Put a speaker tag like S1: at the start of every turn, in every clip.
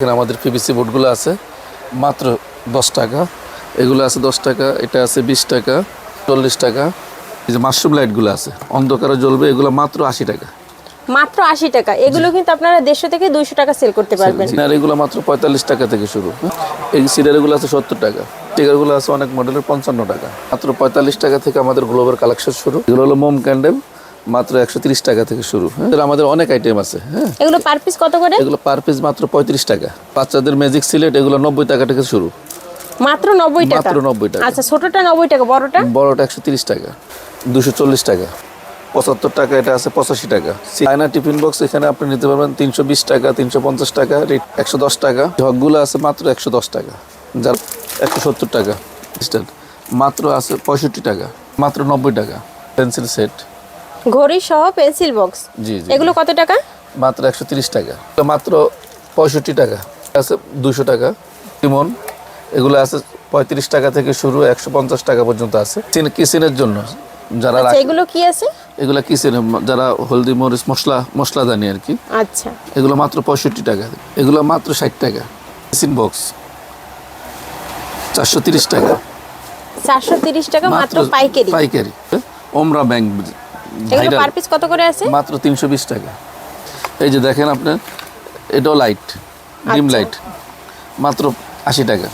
S1: এখানে আমাদের পিভিসি বোর্ডগুলো আছে মাত্র দশ টাকা। এগুলো আছে দশ টাকা এটা আছে বিশ টাকা চল্লিশ টাকা। এই যে মাশরুম লাইটগুলো আছে অন্ধকারে জ্বলবে এগুলো মাত্র আশি টাকা।
S2: মাত্র আশি টাকা। এগুলো কিন্তু আপনারা দেড়শো থেকে দুইশো টাকা সেল করতে পারবেন।
S1: সিনার এগুলো মাত্র পঁয়তাল্লিশ টাকা থেকে শুরু? এই সিনারিগুলো আছে সত্তর টাকা। টিকারগুলো আছে অনেক মডেলের পঞ্চান্ন টাকা। মাত্র পঁয়তাল্লিশ টাকা থেকে আমাদের গ্লোবাল কালেকশন শুরু। এগুলো হলো মোম ক্যান্ডেল মাত্র একশো তিরিশ টাকা থেকে শুরু। হ্যাঁ? আমাদের অনেক আইটেম আছে হ্যাঁ?
S2: এগুলো পার পিস কত করে?
S1: এগুলো পার পিস মাত্র পঁয়ত্রিশ টাকা। বাচ্চাদের ম্যাজিক সিলেট এগুলো নব্বই টাকা থেকে শুরু।
S2: মাত্র নব্বই টাকা?
S1: মাত্র 90 টাকা।
S2: আচ্ছা ছোটটা নব্বই টাকা বড়টা?
S1: বড়টা একশো তিরিশ টাকা দুশো চল্লিশ টাকা পঁচাত্তর টাকা এটা আছে পঁচাশি টাকা। চায়না টিফিন বক্স এখানে আপনি নিতে পারবেন তিনশো বিশ টাকা তিনশো পঞ্চাশ টাকা রেট একশো দশ টাকা। ঝকগুলো আছে মাত্র একশো দশ টাকা যার একশো সত্তর টাকা। মাত্র আছে পঁয়ষট্টি টাকা মাত্র নব্বই টাকা। পেন্সিল সেট
S2: ঘড়ি সহ পেন্সিল বক্স।
S1: জি জি
S2: এগুলো কত টাকা?
S1: মাত্র একশো তিরিশ টাকা। মাত্র পঁয়ষট্টি টাকা। আছে দুশো টাকা। তিমন এগুলো আছে পঁয়ত্রিশ টাকা থেকে শুরু একশো পঞ্চাশ টাকা পর্যন্ত আছে। চিন- কিচেনের জন্য যারা
S2: আচ্ছা এগুলো কি আছে?
S1: এগুলো কিচেনে যারা হলদি মরিচ মশলা মশলা মশলাদানি আর কি।
S2: আচ্ছা।
S1: এগুলো মাত্র পঁয়ষট্টি টাকা। এগুলো মাত্র ষাট টাকা। কিচেন বক্স চারশো তিরিশ টাকা।
S2: চারশো তিরিশ টাকা মাত্র পাইকারি।
S1: পাইকারি। ওমরা ব্যাংক
S2: এগুলো পার পিস কত করে আছে?
S1: মাত্র তিনশো বিশ টাকা। এই যে দেখেন আপনার এটাও লাইট ডিম
S2: আচ্ছা।
S1: লাইট মাত্র আশি টাকা।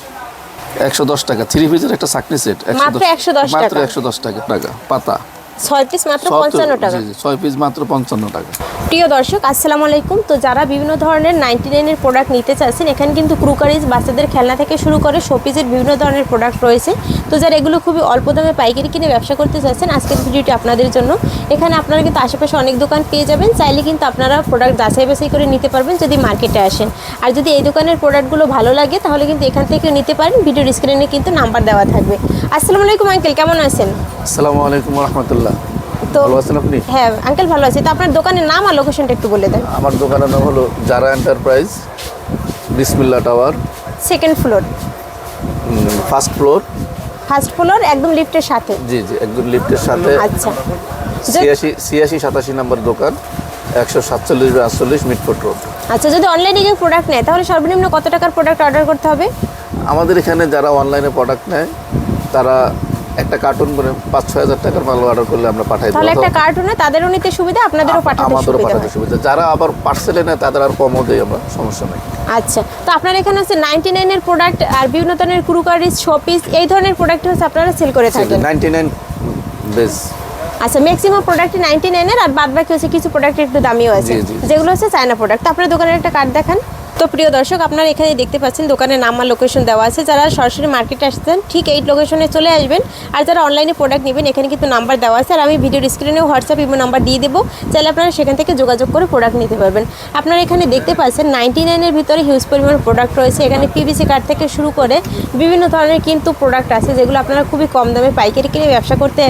S1: একশো দশ টাকা থ্রি পিসের একটা চাকনি সেট
S2: মাত্র 110
S1: মাত্র
S2: টাকা।
S1: একশো দশ টাকা টাকা পাতা।
S2: ছয় পিস মাত্র পঞ্চান্ন টাকা।
S1: ছয় পিস মাত্র পঞ্চান্ন টাকা।
S2: প্রিয় দর্শক আসসালামু আলাইকুম। তো যারা বিভিন্ন ধরনের নাইনটি নাইনের প্রোডাক্ট নিতে চাচ্ছেন এখানে কিন্তু ক্রুকারিজ বাচ্চাদের খেলনা থেকে শুরু করে শোপিসের বিভিন্ন ধরনের প্রোডাক্ট রয়েছে। তো যারা এগুলো খুবই অল্প দামে পাইকারি কিনে ব্যবসা করতে চাচ্ছেন আজকের ভিডিওটি আপনাদের জন্য। এখানে আপনারা কিন্তু আশেপাশে অনেক দোকান পেয়ে যাবেন। চাইলে কিন্তু আপনারা প্রোডাক্ট যাচাই বাছাই করে নিতে পারবেন যদি মার্কেটে আসেন। আর যদি এই দোকানের প্রোডাক্টগুলো ভালো লাগে তাহলে কিন্তু এখান থেকে নিতে পারেন। ভিডিওর স্ক্রিনে কিন্তু নাম্বার দেওয়া থাকবে। আসসালামু আলাইকুম আঙ্কেল কেমন আছেন?
S1: আসসালামু আলাইকুম রহমতুল্লাহ।
S2: তো
S1: ভালো আছেন আপনি?
S2: হ্যাঁ আঙ্কেল ভালো আছি। তো আপনার দোকানের নাম আর লোকেশনটা একটু বলে দেন।
S1: আমার দোকানের নাম হলো Zara enterprise Bismillah tower
S2: second floor
S1: first floor
S2: first floor একদম লিফটের সাথে।
S1: জি জি একদম লিফটের সাথে।
S2: আচ্ছা।
S1: ছিয়াশি ছিয়াশি সাতাশি নম্বর দোকান একশো সাতচল্লিশ বা আটচল্লিশ মিটফোর্ট রোড
S2: আচ্ছা যদি অনলাইনে কেউ প্রোডাক্ট নেয় তাহলে সর্বনিম্ন কত টাকার প্রোডাক্ট অর্ডার করতে হবে?
S1: আমাদের এখানে যারা অনলাইনে প্রোডাক্ট নেয় তারা একটা কার্টুন করে পাঁচ ছয় হাজার টাকার মাল অর্ডার করলে আমরা পাঠাই
S2: তাহলে একটা কার্টুনে তাদেরও নিতে সুবিধা আপনাদেরও পাঠাতে
S1: আমাদেরও পাঠাতে সুবিধা। যারা আবার পার্সেলে নেয় তাদের আর কমও দেয় আমরা সমস্যা নেই।
S2: আচ্ছা তো আপনার এখানে আছে নাইনটি নাইনের প্রোডাক্ট আর বিভিন্ন ধরনের ক্রুকারিজ শোপিস এই ধরনের প্রোডাক্ট হচ্ছে আপনারা সেল করে থাকেন।
S1: নাইনটি নাইন বেস
S2: আচ্ছা ম্যাক্সিমাম প্রোডাক্ট নাইনটি নাইনের আর বাদ বাকি হচ্ছে কিছু প্রোডাক্ট একটু দামিও আছে। যেগুলো হচ্ছে চায়না প্রোডাক্ট আপনার দোকানের একটা কার্ড দেখান। তো প্রিয় দর্শক, আপনারা এখানে দেখতে পাচ্ছেন দোকানের নাম আর লোকেশন দেওয়া আছে। যারা সরাসরি মার্কেটে আসছেন, ঠিক এই লোকেশনে চলে আসবেন। আর যারা অনলাইনে প্রোডাক্ট নেবেন, এখানে কিন্তু নাম্বার দেওয়া আছে। আর আমি ভিডিওর স্ক্রিনেও হোয়াটসঅ্যাপ ইমো নাম্বার দিয়ে দেবো। চাইলে আপনারা সেখান থেকে যোগাযোগ করে প্রোডাক্ট নিতে পারবেন। আপনারা এখানে দেখতে পাচ্ছেন নাইনটি নাইনের ভিতরে হিউজ পরিমাণ প্রোডাক্ট রয়েছে। এখানে পিভিসি কার্ড থেকে শুরু করে বিভিন্ন ধরনের কিন্তু প্রোডাক্ট আছে, যেগুলো আপনারা খুবই কম দামে পাইকারি কিনে ব্যবসা করতে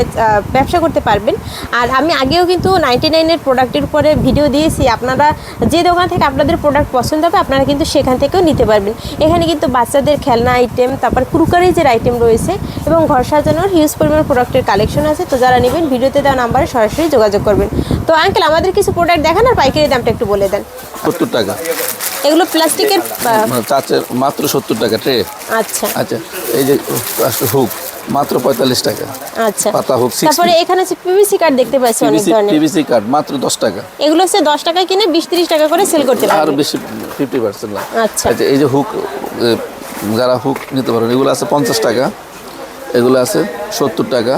S2: ব্যবসা করতে পারবেন। আর আমি আগেও কিন্তু নাইনটি নাইনের প্রোডাক্টের উপরে ভিডিও দিয়েছি। আপনারা যে দোকান থেকে আপনাদের প্রোডাক্ট পছন্দ হবে আপনারা কিন্তু সেখান থেকেও নিতে পারবেন। এখানে কিন্তু বাচ্চাদের খেলনা আইটেম তারপর ক্রুকারিজের আইটেম রয়েছে এবং ঘর সাজানোর হিউজ পরিমাণ প্রোডাক্টের কালেকশন আছে। তো যারা নেবেন ভিডিওতে দেওয়া নাম্বারে সরাসরি যোগাযোগ করবেন। তো আঙ্কেল আমাদের কিছু প্রোডাক্ট দেখান আর পাইকারি দামটা একটু বলে দেন।
S1: সত্তর টাকা।
S2: এগুলো প্লাস্টিকের
S1: মাত্র সত্তর টাকা ট্রে
S2: আচ্ছা।
S1: আচ্ছা এই যে হুক মাত্র পঁয়তাল্লিশ টাকা।
S2: আচ্ছা।
S1: পাতা হোক
S2: তারপরে এখানে হচ্ছে পিভিসি কার্ড দেখতে পাচ্ছি অনেক ধরনের।
S1: পিভিসি কার্ড মাত্র দশ টাকা।
S2: এগুলো হচ্ছে দশ টাকায় কিনে বিশ তিরিশ টাকা করে সেল করতে
S1: আর
S2: পারবেন
S1: বেশি ফিফটি পার্সেন্ট না।
S2: আচ্ছা।
S1: আচ্ছা এই যে হুক যারা হুক নিতে পারেন এগুলো আছে পঞ্চাশ টাকা। এগুলো আছে সত্তর টাকা।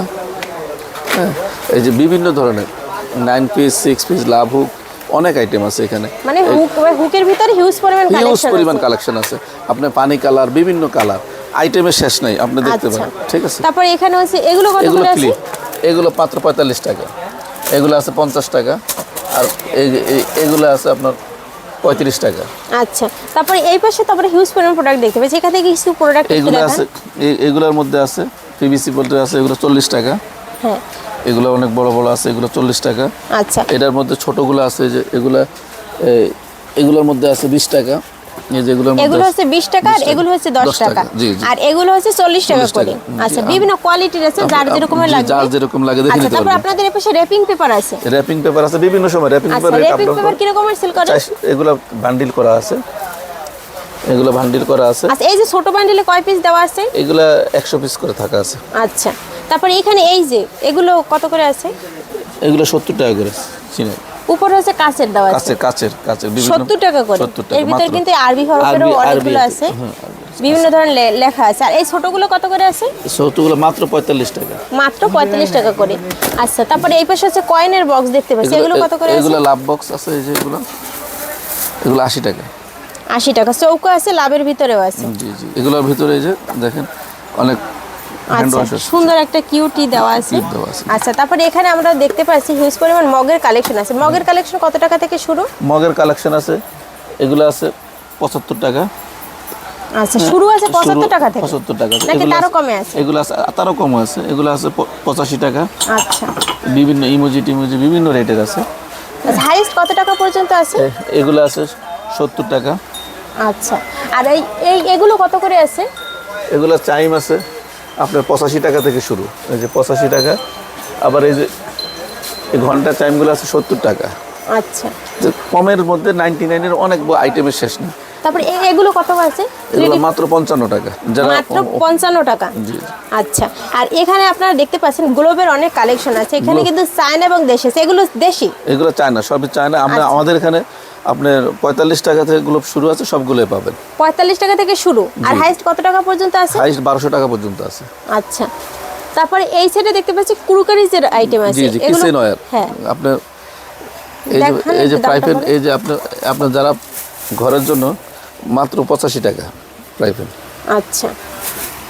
S1: হ্যাঁ এই যে বিভিন্ন ধরনের nine piece six piece love hook অনেক আইটেম আছে এখানে।
S2: মানে হুক হুকের ভিতরে হিউজ পরিমাণ
S1: হিউজ পরিমাণ কালেকশন আছে। আপনার পানি কালার বিভিন্ন কালার আইটেমের শেষ নাই আপনি দেখতে
S2: আচ্ছা।
S1: পারেন। ঠিক আছে?
S2: তারপরে এখানে হচ্ছে এগুলো কত
S1: এগুলো ক্লিপ। এগুলো মাত্র পঁয়তাল্লিশ টাকা। এগুলো আছে পঞ্চাশ টাকা। আর এগুলো আছে আপনার পঁয়ত্রিশ টাকা।
S2: আচ্ছা। তারপরে এই পাশে তারপরে হিউজ পরিমাণ প্রোডাক্ট দেখতে পাচ্ছি। এখান থেকে কিছু প্রোডাক্ট
S1: এগুলো আছে এগুলোর মধ্যে আছে পিভিসি বলতে আছে এগুলো চল্লিশ টাকা।
S2: হ্যাঁ।
S1: এগুলো অনেক বড় বড় আছে এগুলো চল্লিশ টাকা।
S2: আচ্ছা।
S1: এটার মধ্যে ছোটগুলো আছে যে এগুলো এগুলোর মধ্যে আছে বিশ টাকা।
S2: এগুলো হচ্ছে বিশ টাকা আর এগুলো হচ্ছে দশ
S1: 10
S2: টাকা। আর এগুলো হচ্ছে চল্লিশ টাকা করে। আচ্ছা বিভিন্ন কোয়ালিটির আছে যার
S1: আপনি-
S2: যেরকমের
S1: জি,
S2: লাগবে।
S1: যার যেরকম লাগে দেখে
S2: আচ্ছা
S1: নিতে
S2: তারপর
S1: পারবেন।
S2: আপনাদের এ পাশে র্যাপিং পেপার আছে।
S1: র্যাপিং পেপার আছে বিভিন্ন সময় র্যাপিং
S2: আচ্ছা
S1: পেপার রেট আপনার
S2: পেপার সেল
S1: এগুলো বান্ডিল করা আছে। এগুলো ভান্ডিল করা আছে।
S2: আচ্ছা এই যে ছোট বান্ডিলে কয় পিস দেওয়া আছে?
S1: এগুলা একশো পিস করে থাকা আছে।
S2: আচ্ছা তারপরে এখানে এই যে এগুলো কত করে আছে?
S1: এগুলো সত্তর টাকা করে চিনি
S2: উপরে হচ্ছে কাঁচের দেওয়া আছে।
S1: কাছের কাছের বিভিন্ন
S2: সত্তর টাকা করে। এর ভিতরে কিন্তু আরবি হরফেরও অনেকগুলো
S1: আছে,
S2: আছে
S1: হ্যাঁ,
S2: বিভিন্ন ধরনের লেখা আছে। আর এই ছোটগুলো কত করে আছে?
S1: সত্তরগুলো মাত্র পঁয়তাল্লিশ টাকা।
S2: মাত্র পঁয়তাল্লিশ টাকা করে। আচ্ছা তারপরে এই পাশে হচ্ছে কয়েনের বক্স দেখতে পাচ্ছি। এগুলো কত করে আছে?
S1: এগুলো লাভ বক্স আছে এই যে এগুলো। এগুলো আশি টাকা।
S2: আশি টাকা। চৌকো আছে লাভের ভিতরেও আছে।
S1: জি জি। এগুলোর ভিতরে এই যে দেখেন অনেক
S2: আচ্ছা সুন্দর একটা কিউটি দেওয়া আছে। আচ্ছা তারপরে এখানে আমরা দেখতে পাচ্ছি হিউজ পরিমাণ মগের কালেকশন আছে। মগের কালেকশন কত টাকা থেকে শুরু?
S1: মগের কালেকশন আছে। এগুলো আছে পঁচাত্তর টাকা।
S2: আচ্ছা শুরু আছে পঁচাত্তর টাকা থেকে?
S1: পঁচাত্তর টাকা
S2: নাকি তারও কমে আছে?
S1: এগুলো আছে তারও কম আছে। এগুলো আছে প- পঁচাশি টাকা।
S2: আচ্ছা।
S1: বিভিন্ন ইমোজি টিমোজি বিভিন্ন রেটের আছে।
S2: আচ্ছা হাইস্ট কত টাকা পর্যন্ত আছে?
S1: এগুলো আছে সত্তর টাকা।
S2: আচ্ছা। আর এই এই এগুলো কত করে আছে?
S1: এগুলো চাইম আছে। আপনার পঁচাশি টাকা থেকে শুরু। এই যে পঁচাশি টাকা আবার এই যে ঘণ্টা চাইমগুলো আছে সত্তর টাকা।
S2: আচ্ছা।
S1: কমের মধ্যে নাইনটি নাইনের অনেক আইটেমের শেষ নেই।
S2: তারপরে এগুলো কত আছে?
S1: এগুলো মাত্র পঞ্চান্ন টাকা। যারা
S2: মাত্র পঞ্চান্ন টাকা। আচ্ছা। আর এখানে আপনারা দেখতে পাচ্ছেন গ্লোবের অনেক কালেকশন আছে। এখানে কিন্তু চায়না এবং দেশি। এগুলো দেশি?
S1: এগুলো চায় না সবই চায় না আমরা
S2: আচ্ছা।
S1: আমাদের এখানে আপনার পঁয়তাল্লিশ টাকা থেকে গুলো শুরু আছে সবগুলোই পাবেন।
S2: পঁয়তাল্লিশ টাকা থেকে শুরু? আর হাইস্ট কত টাকা পর্যন্ত আছে?
S1: হাইস্ট বারোশো টাকা পর্যন্ত আছে।
S2: আচ্ছা। তারপরে এই সাইডে দেখতে পাচ্ছি কুরুকারিজের আইটেম আছে
S1: জি জি
S2: এগুলো-
S1: কিচেন
S2: হ্যাঁ।
S1: আপনার এই যে এই যে এই যে আপনার আপনার যারা ঘরের জন্য মাত্র পঁচাশি টাকা প্রাইভেট
S2: আচ্ছা।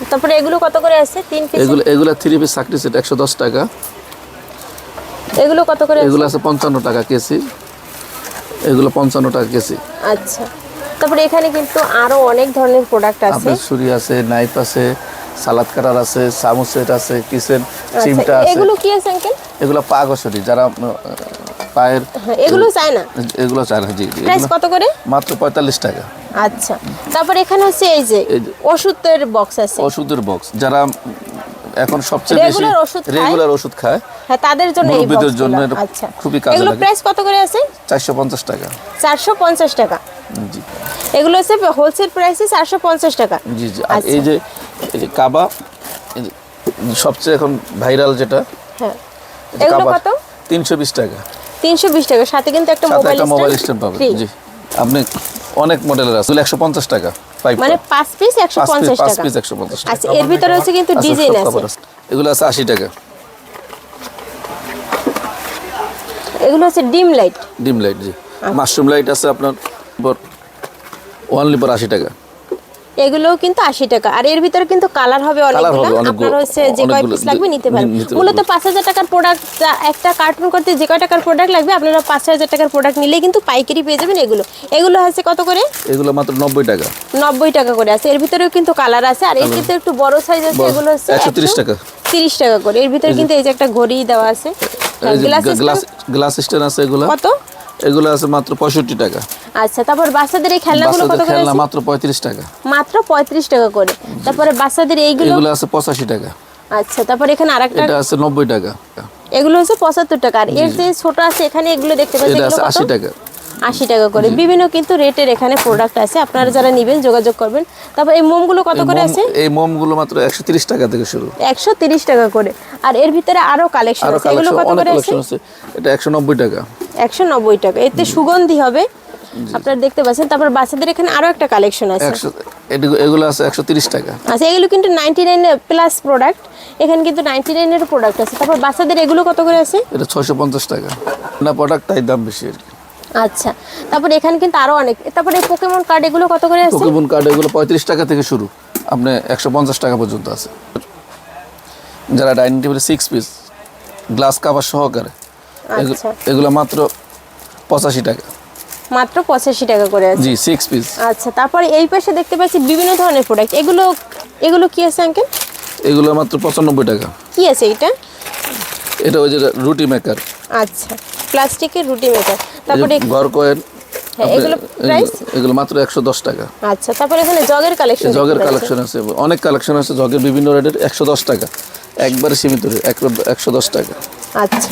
S2: তারপরে এগুলো কত করে আছে? তিন পিস
S1: এগুলো এগুলো থ্রি পিস চাকরি সেট একশো দশ টাকা।
S2: এগুলো কত করে
S1: এগুলো আছে? পঞ্চান্ন টাকা কেসি এগুলো পঞ্চান্ন টাকা কেজি।
S2: আচ্ছা। তারপরে এখানে কিন্তু আরও অনেক ধরনের প্রোডাক্ট আছে।
S1: আপনার ছুরি আছে নাইফ আছে সালাদ কাটার আছে চামচ সেট আছে কিচেন চিমটা
S2: আচ্ছা
S1: আছে।
S2: এগুলো কি আছে আঙ্কেল
S1: এগুলো পা ঘষরি যারা পায়ের
S2: হ্যাঁ এগুলো চায় না?
S1: এগুলো চায় না জি
S2: প্রাইস কত করে?
S1: মাত্র পঁয়তাল্লিশ টাকা।
S2: আচ্ছা। তারপরে এখানে হচ্ছে এই যে ওষুধের বক্স আছে।
S1: ওষুধের বক্স যারা এখন সবচেয়ে বেশি? রেগুলার ওষুধ খায়?
S2: হ্যাঁ তাদের জন্য এই
S1: মুরব্বিদের জন্য। এটা
S2: আচ্ছা।
S1: খুবই কাজে
S2: এগুলো
S1: লাগে।
S2: প্রাইস কত করে আছে?
S1: চারশো পঞ্চাশ টাকা।
S2: চারশো পঞ্চাশ টাকা।
S1: জি।
S2: এগুলো হচ্ছে হোলসেল প্রাইসে চারশো পঞ্চাশ টাকা।
S1: জি জি। আর
S2: আচ্ছা।
S1: এই যে এই যে কাবা সবচেয়ে এখন ভাইরাল যেটা
S2: হ্যাঁ। এগুলো কত?
S1: তিনশো বিশ টাকা।
S2: তিনশো বিশ টাকা। সাথে কিন্তু একটা মোবাইল
S1: স্ট্যান্ড পাবেন। জি। আপনি অনেক মডেলের আছে। একশো পঞ্চাশ টাকা।
S2: মানে পিস
S1: পিস
S2: টাকা। আচ্ছা এর ভিতরে হচ্ছে কিন্তু
S1: আচ্ছা,
S2: ডিজাইন আছে।
S1: এগুলো আছে আশি টাকা।
S2: এগুলো হচ্ছে ডিম লাইট।
S1: ডিম লাইট জি। মাশরুম লাইট আছে আপনার অনলি পর আশি টাকা।
S2: এগুলোও কিন্তু আশি টাকা। আর এর ভিতরে কিন্তু কালার হবে অনেকগুলো। আপনার হচ্ছে যে কয় পিস লাগবে নিতে পারেন। মূলত পাঁচ হাজার টাকার প্রোডাক্ট একটা কার্টুন করতে যে কয় টাকার প্রোডাক্ট লাগবে আপনারা পাঁচ হাজার টাকার প্রোডাক্ট নিলে কিন্তু পাইকারি পেয়ে যাবেন এগুলো। এগুলো আছে কত করে?
S1: এগুলো মাত্র নব্বই টাকা।
S2: নব্বই টাকা করে আছে। এর ভিতরেও কিন্তু কালার আছে। আর এর কিন্তু একটু বড় সাইজ আছে এগুলো হচ্ছে
S1: 130 টাকা।
S2: তিরিশ টাকা করে। এর ভিতরে কিন্তু এই যে একটা ঘড়ি দেওয়া আছে। গ্লাস
S1: গ্লাস গ্লাস স্ট্যান্ড আছে এগুলো।
S2: কত?
S1: এগুলো আছে মাত্র পঁয়ষট্টি টাকা।
S2: আচ্ছা তারপর বাচ্চাদের এই খেলনাগুলো কত করে
S1: খেলনা
S2: আছে?
S1: মাত্র পঁয়ত্রিশ টাকা।
S2: মাত্র পঁয়ত্রিশ টাকা করে। তারপরে বাচ্চাদের এইগুলো?
S1: এগুলো আছে পঁচাশি টাকা।
S2: আচ্ছা তারপর এখানে আরেকটা
S1: এটা আছে নব্বই টাকা।
S2: এগুলো হচ্ছে পঁচাত্তর টাকা। আর এর যে ছোট আছে এখানে এগুলো দেখতে পাচ্ছেন এগুলো
S1: আশি
S2: কত?
S1: টাকা।
S2: আশি টাকা করে। বিভিন্ন কিন্তু রেটের এখানে প্রোডাক্ট আছে। আপনারা যারা নেবেন যোগাযোগ করবেন। তারপর এই মোমগুলো কত করে আছে?
S1: এই মোমগুলো মাত্র একশো তিরিশ টাকা থেকে শুরু।
S2: একশো তিরিশ টাকা করে। আর এর ভিতরে আরও কালেকশন আছে। এগুলো কত করে আছে?
S1: এটা একশো নব্বই টাকা।
S2: একশো নব্বই টাকা। এতে সুগন্ধি হবে। আপনারা দেখতে পাচ্ছেন। তারপর বাচ্চাদের এখানে আরও একটা কালেকশন আছে।
S1: এগুলো আছে একশো টাকা।
S2: আচ্ছা এগুলো কিন্তু নাইনটি নাইন প্লাস প্রোডাক্ট এখানে কিন্তু নাইনটি নাইনের প্রোডাক্ট আছে। তারপর বাচ্চাদের এগুলো কত করে আছে?
S1: এটা ছয়শো পঞ্চাশ টাকা। না প্রোডাক্ট তাই দাম বেশি আর কি।
S2: আচ্ছা তারপর এখানে কিন্তু আরও অনেক তারপরে এই পোকেমন কার্ড এগুলো কত করে আছে?
S1: পোকেমন কার্ড এগুলো পঁয়ত্রিশ টাকা থেকে শুরু আপনি একশো পঞ্চাশ টাকা পর্যন্ত আছে। যারা ডাইনিং টেবিলে সিক্স পিস গ্লাস কাভার সহকারে
S2: আচ্ছা।
S1: এগুলো মাত্র পঁচাশি টাকা।
S2: মাত্র পঁচাশি টাকা করে আছে।
S1: জি সিক্স পিস
S2: আচ্ছা তারপরে এই পাশে দেখতে পাচ্ছি বিভিন্ন ধরনের প্রোডাক্ট এগুলো এগুলো কি আছে আঙ্কেল
S1: এগুলো মাত্র পঁচানব্বই টাকা।
S2: কি আছে এটা
S1: এটা ওই যে রুটি মেকার
S2: আচ্ছা প্লাস্টিকের রুটি মেকার তারপরে
S1: ঘর কয়েন
S2: হ্যাঁ, এগুলো
S1: মাত্র একশো দশ টাকা।
S2: আচ্ছা তারপরে এখানে জগের কালেকশন
S1: জগের কালেকশন আছে অনেক কালেকশন আছে জগের বিভিন্ন রেটের একশো দশ টাকা। একবারে সীমিত একশো দশ টাকা।
S2: আচ্ছা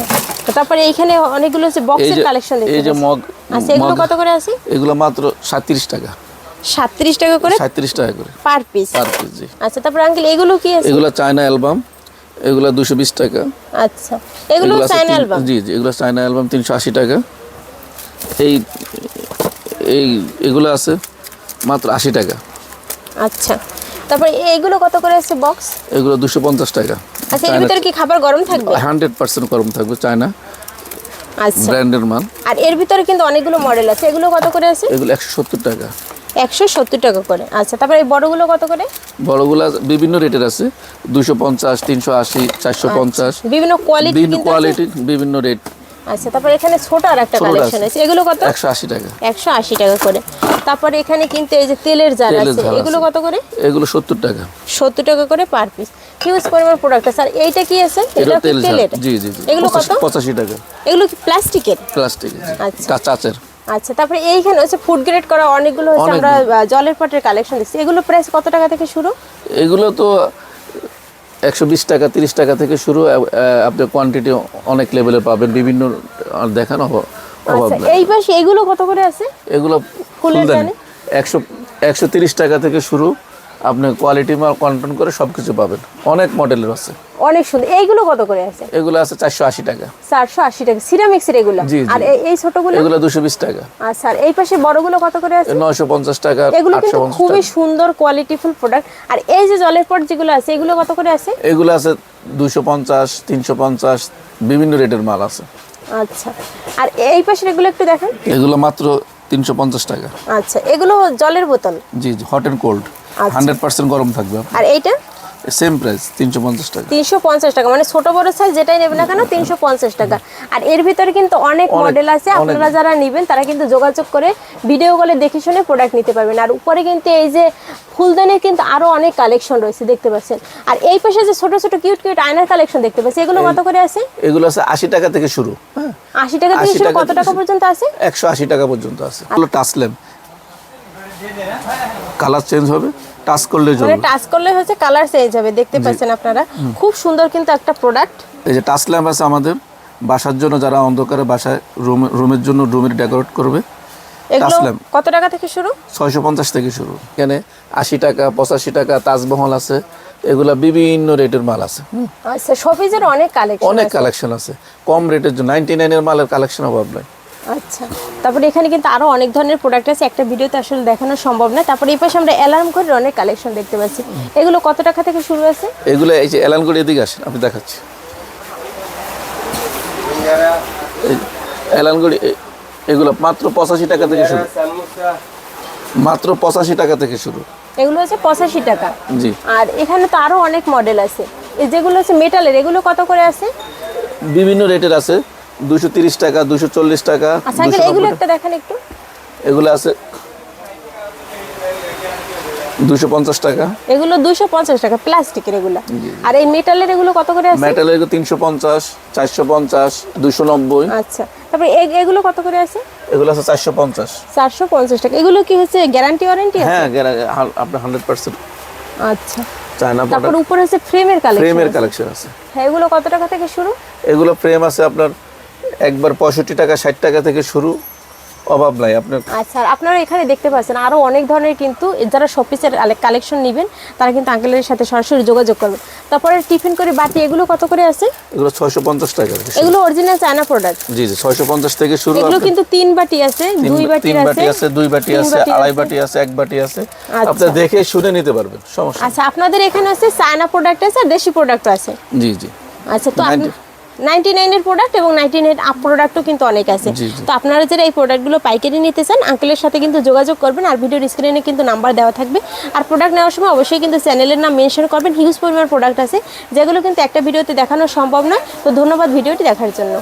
S2: তারপরে এইখানে অনেকগুলো হচ্ছে বক্সের কালেকশন
S1: এই যে মগ
S2: আচ্ছা এগুলো কত করে আছে
S1: এগুলো মাত্র সাতত্রিশ টাকা।
S2: সাতত্রিশ টাকা করে?
S1: সাঁত্রিশ টাকা করে।
S2: পার পিস
S1: পার পিস জি।
S2: আচ্ছা তারপর আঙ্কেল এগুলো কি আছে?
S1: এগুলো চায়না অ্যালবাম এগুলো দুশো বিশ টাকা।
S2: আচ্ছা। এগুলো চাইনা অ্যালবাম
S1: জি জি এগুলো চায়না অ্যালবাম তিনশো আশি টাকা। এই এই এগুলো আছে মাত্র আশি টাকা।
S2: আচ্ছা। তারপর এইগুলো কত করে আছে বক্স
S1: এগুলো দুশো পঞ্চাশ টাকা।
S2: আচ্ছা এর ভিতরে কি খাবার গরম থাকবে?
S1: হান্ড্রেড পার্সেন্ট গরম থাকবে চায়না।
S2: আচ্ছা।
S1: ব্র্যান্ডের মাল।
S2: আর এর ভিতরে কিন্তু অনেকগুলো মডেল আছে। এগুলো কত করে আছে?
S1: এগুলো একশো সত্তর টাকা।
S2: একশো সত্তর টাকা করে। আচ্ছা তারপর এই বড়গুলো কত করে?
S1: বড়গুলা বিভিন্ন রেটের আছে দুশো পঞ্চাশ তিনশো আশি চারশো পঞ্চাশ।
S2: বিভিন্ন কোয়ালিটি
S1: বিভিন্ন
S2: কিন্তু আছে।
S1: কোয়ালিটির বিভিন্ন রেট
S2: আচ্ছা তারপর এখানে ছোট আর একটা কালেকশন
S1: আছে।
S2: এগুলো কত?
S1: একশো আশি টাকা।
S2: একশো আশি টাকা করে। তারপরে এখানে কিন্তু এই যে তেলের জার আছে এগুলো কত করে?
S1: এগুলো সত্তর টাকা।
S2: সত্তর টাকা করে পার পিস হিউজ পরিমাণ প্রোডাক্ট আর এইটা কি আছে?
S1: এটা
S2: তেলের
S1: জি জি
S2: এগুলো কত?
S1: পঁচাশি- পঁচাশি টাকা।
S2: এগুলো কি প্লাস্টিকের?
S1: প্লাস্টিক
S2: আচ্ছা।
S1: চাচের।
S2: আচ্ছা তারপরে এইখানে হচ্ছে ফুড গ্রেড করা অনেকগুলো হচ্ছে আমরা জলের পটের কালেকশন দিচ্ছি। এগুলো প্রাইস কত টাকা থেকে শুরু?
S1: এগুলো তো একশো বিশ টাকা তিরিশ টাকা থেকে শুরু আপনি কোয়ান্টিটি অনেক লেভেলে পাবেন। বিভিন্ন দেখানো অভাব
S2: আচ্ছা এই পাশে এগুলো কত করে আছে?
S1: এগুলো ফুলদানি।
S2: দানি?
S1: একশো একশো তিরিশ টাকা থেকে শুরু আপনি কোয়ালিটি মাল কন্ট্রোল করে সবকিছু পাবেন। অনেক মডেলের আছে।
S2: অনেক সুন্দর। এইগুলো কত করে আছে?
S1: এগুলো আছে চারশো আশি টাকা।
S2: চারশো আশি টাকা। সিরামিক্সের এগুলো?
S1: জি, জি।
S2: আর এই- ছোটগুলো?
S1: এগুলো দুশো বিশ টাকা।
S2: আর স্যার এই পাশে বড়গুলো কত করে আছে?
S1: নয়শো পঞ্চাশ টাকা
S2: এগুলো কিন্তু খুবই সুন্দর কোয়ালিটিফুল প্রোডাক্ট আর এই যে জলের পট যেগুলো আছে এগুলো কত করে আছে?
S1: এগুলো আছে দুশো পঞ্চাশ তিনশো পঞ্চাশ বিভিন্ন রেটের মাল আছে।
S2: আচ্ছা। আর এই পাশে এগুলো একটু দেখেন।
S1: এগুলো মাত্র তিনশো পঞ্চাশ টাকা।
S2: আচ্ছা এগুলো জলের বোতল?
S1: জি জি হট অ্যান্ড কোল্ড
S2: আচ্ছা।
S1: হান্ড্রেড পার্সেন্ট গরম থাকবে।
S2: আর এইটা?
S1: সেম প্রাইস তিনশো পঞ্চাশ টাকা।
S2: তিনশো পঞ্চাশ টাকা। মানে ছোট বড় সাইজ যেটাই নেবেন না কেন তিনশো পঞ্চাশ টাকা। আর এর ভিতরে কিন্তু অনেক মডেল আছে। আপনারা যারা নেবেন তারা কিন্তু যোগাযোগ করে ভিডিও কলে দেখে শুনে প্রোডাক্ট নিতে পারবেন। আর উপরে কিন্তু এই যে ফুলদানের কিন্তু আরও অনেক কালেকশন রয়েছে দেখতে পাচ্ছেন। আর এই পাশে যে ছোট ছোট কিউট কিউট আয়নার কালেকশন দেখতে পাচ্ছি এগুলো কত করে আছে?
S1: এগুলো আছে আশি টাকা থেকে শুরু হ্যাঁ।
S2: আশি টাকা থেকে শুরু কত টাকা পর্যন্ত আছে?
S1: একশো আশি টাকা পর্যন্ত আছে। টাচ ল্যাম্প কালার চেঞ্জ হবে টাচ করলে
S2: মানে টাচ করলে হচ্ছে কালার চেঞ্জ হবে দেখতে পাচ্ছেন আপনারা। খুব সুন্দর কিন্তু একটা প্রোডাক্ট
S1: এই যে টাচ ল্যাম্প আছে আমাদের বাসার জন্য যারা অন্ধকারে বাসায় রুম রুমের জন্য রুমের ডেকোরেট করবে।
S2: কত টাকা থেকে শুরু?
S1: ছয়শো পঞ্চাশ থেকে শুরু। এখানে আশি টাকা পঁচাশি টাকা তাজমহল আছে এগুলা বিভিন্ন রেটের মাল আছে।
S2: আচ্ছা শপিজের অনেক কালেকশন
S1: অনেক কালেকশন আছে। কম রেটের জন্য নাইনটি নাইনের মালের কালেকশন অভাব নাই
S2: আচ্ছা। তারপরে এখানে কিন্তু আরও অনেক ধরনের প্রোডাক্ট আছে একটা ভিডিওতে আসলে দেখানো সম্ভব না। তারপরে এই পাশে আমরা অ্যালার্ম করে অনেক কালেকশন দেখতে পাচ্ছি। এগুলো কত টাকা থেকে শুরু আছে?
S1: এগুলো এই যে এলানগুড়ি এদিকে আসেন আমি দেখাচ্ছি। এলানগুড়ি এ- এগুলো মাত্র পঁচাশি টাকা থেকে শুরু। মাত্র পঁচাশি টাকা থেকে শুরু।
S2: এগুলো হচ্ছে পঁচাশি টাকা।
S1: জি।
S2: আর এখানে তো আরও অনেক মডেল আছে। যেগুলো হচ্ছে মেটালের এগুলো কত করে আছে?
S1: বিভিন্ন রেটের আছে। দুশো তিরিশ টাকা দুশো চল্লিশ টাকা
S2: আচ্ছা এগুলো একটা দেখেন একটু।
S1: এগুলো আছে দুশো পঞ্চাশ টাকা।
S2: এগুলো দুশো পঞ্চাশ টাকা প্লাস্টিকের এগুলো। আর এই মেটালের এগুলো কত করে আছে?
S1: মেটাল এগুলো তিনশো পঞ্চাশ চারশো পঞ্চাশ দুশো নব্বই।
S2: আচ্ছা তারপরে এ- এগুলো কত করে আছে?
S1: এগুলো আছে চারশো পঞ্চাশ।
S2: চারশো পঞ্চাশ টাকা। এগুলো কি হচ্ছে গ্যারান্টি ওয়ারেন্টি আছে?
S1: হ্যাঁ আপনার হান্ড্রেড পার্সেন্ট।
S2: আচ্ছা।
S1: চায়না
S2: তারপর উপরে হচ্ছে ফ্রেমের কালেকশন
S1: ফ্রেমের কালেকশন আছে।
S2: হ্যাঁ এগুলো কত টাকা থেকে শুরু?
S1: এগুলো ফ্রেম আছে আপনার একবার পঁয়ষট্টি টাকা ষাট টাকা থেকে শুরু অভাব নাই। আপনার
S2: আচ্ছা আপনারা এখানে দেখতে পাচ্ছেন আরও অনেক ধরনের কিন্তু যারা শপিসের কালেকশন নেবেন তারা কিন্তু আঙ্কেলের সাথে সরাসরি যোগাযোগ করবে। তারপরে টিফিন করে বাটি এগুলো কত করে আছে?
S1: এগুলো ছয়শো পঞ্চাশ টাকা
S2: এগুলো অরিজিনাল চায়না প্রোডাক্ট
S1: জি জি ছয়শো পঞ্চাশ থেকে শুরু।
S2: এগুলো কিন্তু তিন বাটি আছে দুই বাটি
S1: তিন বাটি
S2: আছে
S1: দুই বাটি আছে আড়াই বাটি আছে এক বাটি আছে।
S2: আচ্ছা।
S1: আপনি দেখে শুনে নিতে পারবেন সমস্যা
S2: আচ্ছা আপনাদের এখানে আছে চায়না প্রোডাক্ট আছে আর দেশি প্রোডাক্ট আছে?
S1: জি জি।
S2: আচ্ছা তো আপনি
S1: 90
S2: নাইনটি নাইনের প্রোডাক্ট এবং নাইনটি নাইন আপ প্রোডাক্টও কিন্তু অনেক আছে। তো আপনারা যারা এই প্রোডাক্টগুলো পাইকারি নিতে চান আঙ্কেলের সাথে কিন্তু যোগাযোগ করবেন আর ভিডিওর স্ক্রিনে কিন্তু নাম্বার দেওয়া থাকবে। আর প্রোডাক্ট নেওয়ার সময় অবশ্যই কিন্তু চ্যানেলের নাম মেনশন করবেন। হিউজ পরিমাণ প্রোডাক্ট আছে যেগুলো কিন্তু একটা ভিডিওতে দেখানো সম্ভব নয়। তো ধন্যবাদ ভিডিওটি দেখার জন্য।